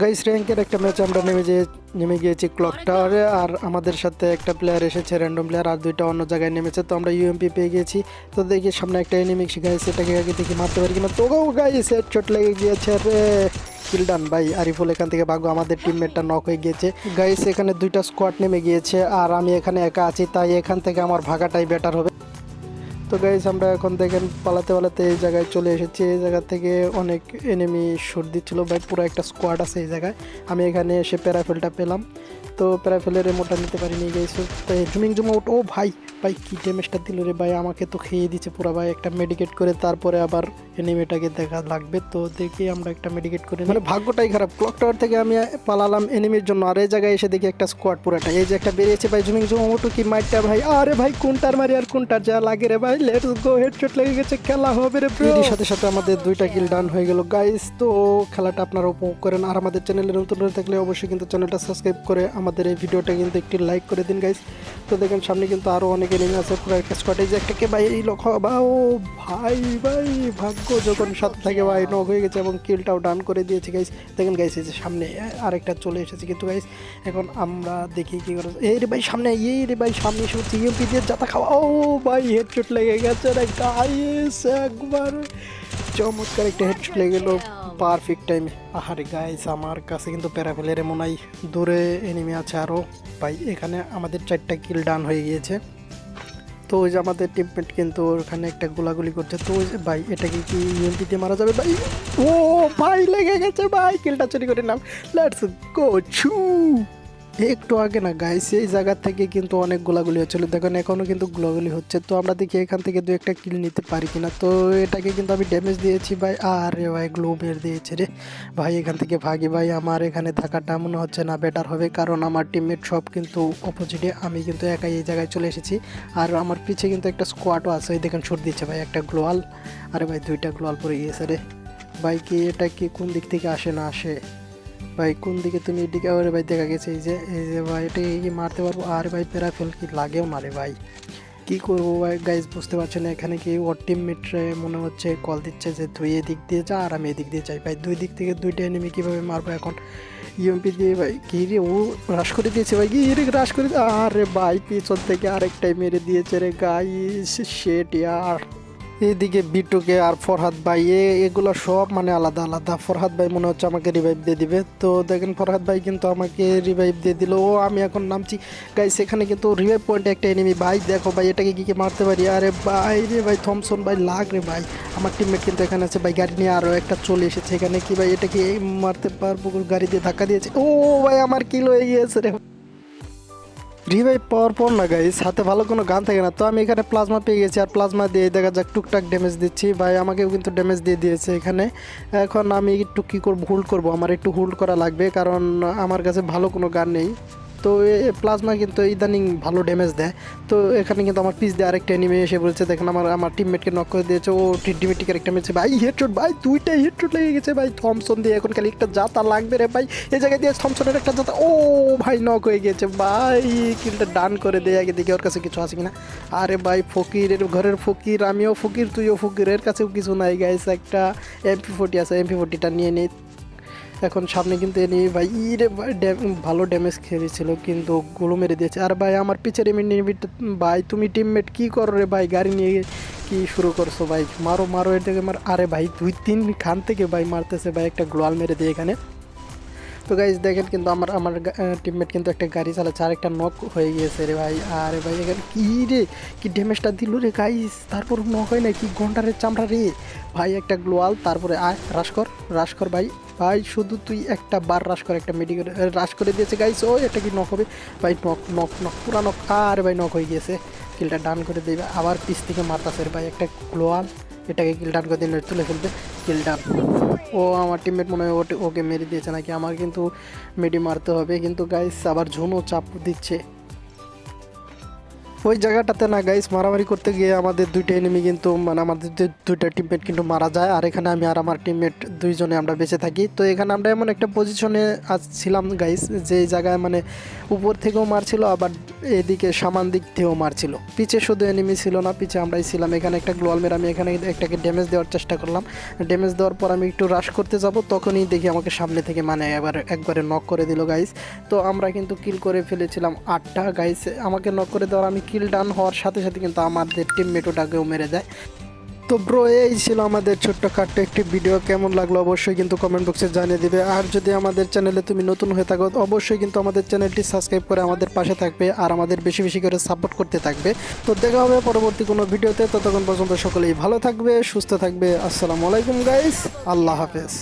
Guys র্যাঙ্কের একটা match আমরা নেমে যে নেমে গিয়েছি ক্লক টাওয়ারে আর আমাদের সাথে একটা প্লেয়ার এসেছে র্যান্ডম প্লেয়ার আর দুইটা অন্য জায়গায় নেমেছে। তো আমরা ইউএমপি পেয়ে গেছি তো দেখি সামনে একটা এনিমি গাইস এটাকে আগে দেখি, মারতে পারি কিনা। তো গাইস চোট লেগে গিয়েছে রে। কিলডান ভাই, আরিফুল এখান থেকে ভাগো আমাদের টিমমেটটা নক হয়ে গিয়েছে। গাইস এখানে দুইটা স্কোয়াড নেমে গিয়েছে, আর আমি এখানে একা আছি, তাই এখান থেকে আমার ভাগাটাই বেটার হবে। তো গাইজ আমরা এখন দেখেন পালাতে পালাতে এই জায়গায় চলে এসেছি। এই জায়গা থেকে অনেক এনিমি শুট দিচ্ছিল ভাই পুরো একটা স্কোয়াড আছে এই জায়গায়। আমি এখানে এসে প্যারাফেলটা পেলাম। তো প্যারাফেলের রেমোটটা নিতে পারিনি গাইস তো জুমিং জুম আউট ও ভাই! ভাই কী ড্যামেজটা দিল রে ভাই? আমাকে তো খেয়ে দিচ্ছে পুরো ভাই একটা মেডিকেট করে তারপরে আবার এনিমিটাকে দেখা লাগবে। তো দেখি আমরা একটা মেডিকেট করে মানে ভাগ্যটাই খারাপ। ক্লক টাওয়ার থেকে আমি পালালাম এনিমির জন্য। আর এই জায়গায় এসে দেখি একটা স্কোয়াড পুরোটা এই যে একটা বেরিয়েছে ভাই জুমিং জুম আউট কি মাইটটা ভাই? আরে ভাই কোনটার মারি আর কোনটার যা লাগে রে ভাই? লেটস গো হেডশট লেগে গেছে খেলা হবে রে ব্রো এর সাথে সাথে আমাদের দুইটা কিল ডান হয়ে গেল। গাইস তো খেলাটা আপনারা উপভোগ করেন। আর আমাদের চ্যানেলে নতুন হয়ে থাকলে অবশ্যই কিন্তু চ্যানেলটা সাবস্ক্রাইব করে আমাদের এই ভিডিওটা কিন্তু একটি লাইক করে দিন গাইস তো দেখেন সামনে কিন্তু আরও অনেক এনিমি আছে বা ও ভাই ভাই, ভাগ্য যখন থাকে, ভাই হয়ে গেছে এবং কিলটাও ডান করে গাইস দেখেন যে সামনে আরেকটা চলে এসেছে কিন্তু গাইস এখন আমরা দেখি করে, এই রে ভাই, সামনে, এই রে ভাই, সামনে খাওয়া, ও ভাই লেগে গেছে একবার। চমৎকার একটা লেগে গেল পারফেক্ট টাইমে আহারে গাইস আমার কাছে কিন্তু প্যারাফেলের আই দূরে এনিমি আছে আরও ভাই, এখানে আমাদের চারটা কিল ডান হয়ে গিয়েছে। তো ওই যে আমাদের টিমমেট কিন্তু ওখানে একটা গোলাগুলি করছে। তো ওই যে ভাই, এটাকে কি ইউএমপি দিয়ে মারা যাবে ভাই? ও, ভাই, লেগে গেছে ভাই কিলটা চুরি করে নাম লেটস গো ছু একটু আগে না গাইস এই জায়গা থেকে কিন্তু অনেক গোলাগুলি হচ্ছিল। দেখেন এখনও কিন্তু গোলাগুলি হচ্ছে। তো আমরা দেখি এখান থেকে দু একটা কিল নিতে পারি কিনা। তো এটাকে কিন্তু আমি ড্যামেজ দিয়েছি ভাই। আরে ভাই গ্লো মের দিয়েছে রে। ভাই, এখান থেকে ভাগি ভাই, আমার এখানে থাকাটা মনে হচ্ছে না বেটার হবে। কারণ আমার টিমমেট সব কিন্তু অপোজিটে আমি কিন্তু একাই এই জায়গায় চলে এসেছি। আর আমার পিছে কিন্তু একটা স্কোয়াডও আছে। ওই দেখেন ছুট দিচ্ছে ভাই একটা গ্লোয়াল আরে ভাই, দুইটা গ্লোয়াল পরে গিয়েছে রে। ভাই, কি এটা কি কোন দিক থেকে আসে না আসে? ভাই, কোন দিকে তুমি এদিকে আরে ভাই দেখা গেছে এই যে এই যে ভাই, এটাকে কি মারতে পারব? আর ভাই, প্যারাফেল কি লাগেও মারে ভাই। কি করব ভাই? গাইজ বুঝতে পারছেন না, এখানে কি ওর টিমমেটরে মনে হচ্ছে কল দিচ্ছে যে তুই এদিক দিয়ে যা আর আমি এদিক দিয়ে যাই। ভাই, দুই দিক থেকে দুইটা এনিমি কীভাবে মারবো এখন? ইউএমপি দিয়ে ভাই, কি রে ও রাশ করে দিয়েছে ভাই, কি রে রাশ করে আরে ভাই, পিছন থেকে আরেকটাই মেরে দিয়েছে রে গাইস শেট ইয়ার। এইদিকে বিটুকে আর ফরহাদ ভাই এগুলো সব মানে আলাদা আলাদা। ফরহাদ ভাই মনে হচ্ছে আমাকে রিভাইভ দিয়ে দিবে। তো দেখেন, ফরহাদ ভাই কিন্তু আমাকে রিভাইভ দিয়ে দিল। ও, আমি এখন নামছি। গাইস এখানে কিন্তু রিভাইভ পয়েন্টে একটা এনিমি ভাই, দেখো ভাই, এটাকে কি কি মারতে পারি? আরে ভাই রে ভাই থমসন ভাই, লাগ রে ভাই। আমার টিমমেট কিন্তু এখানে আছে ভাই, গাড়ি নিয়ে আরও একটা চলে এসেছে এখানে। কি ভাই এটাকে মারতে পারব? গাড়ি দিয়ে ধাক্কা দিয়েছে। ও ভাই, আমার কিল হয়ে গিয়েছে রে রিভাইভ পাওয়ার পর না গাইস হাতে ভালো কোনো গান থাকে না। তো আমি এখানে প্লাজমা পেয়ে গেছি, আর প্লাজমা দিয়ে দেখা যাক টুকটাক ড্যামেজ দিচ্ছি। ভাই, আমাকেও কিন্তু ড্যামেজ দিয়ে দিয়েছে এখানে। এখন আমি একটু কী করব হোল্ড করব। আমার একটু হোল্ড করা লাগবে, কারণ আমার কাছে ভালো কোনো গান নেই। তো প্লাজমা কিন্তু ইদানিং ভালো ড্যামেজ দেয়। তো এখানে কিন্তু আমার পিস দিয়ে আরেকটা এনিমে এসে বলছে, দেখেন আমার আমার টিমমেটকে নক করে দিয়েছে, ও টিডিমেটিক একটা মেরেছে। ভাই হেডশট ভাই, দুইটাই হেডশট লেগে গেছে, ভাই। থমসন দিয়ে এখন খালি একটা জাতা লাগবে রে ভাই। এই জায়গায় দিয়ে থমসনের একটা জাতা ও ভাই নক হয়ে গেছে। ভাই, কিলটা ডান করে দেয় আগে দেখি ওর কাছে কিছু আছে কিনা। আরে ভাই, ফকিরের ঘরের ফকির, আমিও ফকির, তুইও ফকির, এর কাছেও কিছু নাই গাইস একটা এমপি ফোর্টি আছে এমপি ফোর্টিটা নিয়ে নিই এখন সামনে কিন্তু এনি ভাই ইরে ভাই ভালো ড্যামেজ খেয়েছিল কিন্তু গুলো মেরে দিয়েছে। আর ভাই, আমার পিছের এমিনিট ভাই, তুমি টিমমেট কি করো রে ভাই, গাড়ি নিয়ে কি শুরু করছ ভাই? মারো মারো, এটাকে মার। আরে ভাই, দুই, তিন খান থেকে ভাই মারতেছে ভাই, একটা গ্লোয়াল মেরে দিয়ে এখানে। তো গাইজ দেখেন কিন্তু আমার আমার টিমমেট কিন্তু একটা গাড়ি চালাচ্ছে আর একটা নক হয়ে গিয়েছে রে ভাই। আরে ভাই, এখানে কি রে? কি ড্যামেজটা দিল রে গাইজ তারপর নক হয় না কি ঘন্টারের চামড়া রে? ভাই, একটা গ্লোয়াল তারপরে আয় রাশ কর রাশ কর ভাই। ভাই, শুধু তুই একটা বার রাশ কর, একটা মেডিকেল রাশ করে দিয়েছে গাইস ও, এটা কি নক হবে? ভাই নক নক নক পুরা নক আরে ভাই নক হয়ে গিয়েছে। কিলটা ডান করে দেবে। আবার পিস থেকে মারতাছে রে ভাই, একটা গ্লোয়াল এটাকে কিল ডান করে দিলে, তুলে ফেলবে। কিল ডান ও আমার টিমমেট মনে হয় ওকে মেরে দিয়েছে নাকি? আমার কিন্তু মেডি মারতে হবে। কিন্তু গাইস আবার ঝুনও চাপ দিচ্ছে। ওই জায়গাটাতে না গাইস মারামারি করতে গিয়ে আমাদের দুইটা এনিমি কিন্তু মানে আমাদের দুইটা টিমমেট কিন্তু মারা যায়, আর এখানে আমি আর আমার টিমমেট দুইজনে আমরা বেঁচে থাকি। তো এখানে আমরা এমন একটা পজিশনে ছিলাম গাইস যে জায়গায় মানে উপর থেকেও মারছিল, আবার এদিকে সামান দিক থেকেও মারছিল। পিছে শুধু এনিমি ছিল না, পিছে আমরাই ছিলাম। এখানে একটা গ্লোয়াল মেরে আমি এখানে একটাকে ড্যামেজ দেওয়ার চেষ্টা করলাম। ড্যামেজ দেওয়ার পর আমি একটু রাশ করতে যাব, তখনই দেখি আমাকে সামনে থেকে মানে এবার একবারে নক করে দিল গাইস তো আমরা কিন্তু কিল করে ফেলেছিলাম আটটা গাইস আমাকে নক করে দেওয়ার আমি কিল ডান হওয়ার সাথে সাথে কিন্তু আমাদের টিমমেটোটাকেও মেরে দেয়। তো ব্রো এই ছিল আমাদের ছোট্ট কাট্ট একটি ভিডিও কেমন লাগল অবশ্যই কিন্তু কমেন্ট বক্সে জানিয়ে দিবে। আর যদি আমাদের চ্যানেলে তুমি নতুন হয়ে থাকো, অবশ্যই কিন্তু আমাদের চ্যানেলটি সাবস্ক্রাইব করে আমাদের পাশে থাকবে আর আমাদের বেশি বেশি করে সাপোর্ট করতে থাকবে। তো দেখা হবে পরবর্তী কোনো ভিডিওতে ততক্ষণ পর্যন্ত সকলেই ভালো থাকবে, সুস্থ থাকবে। আসসালামু আলাইকুম গাইস আল্লাহ হাফেজ।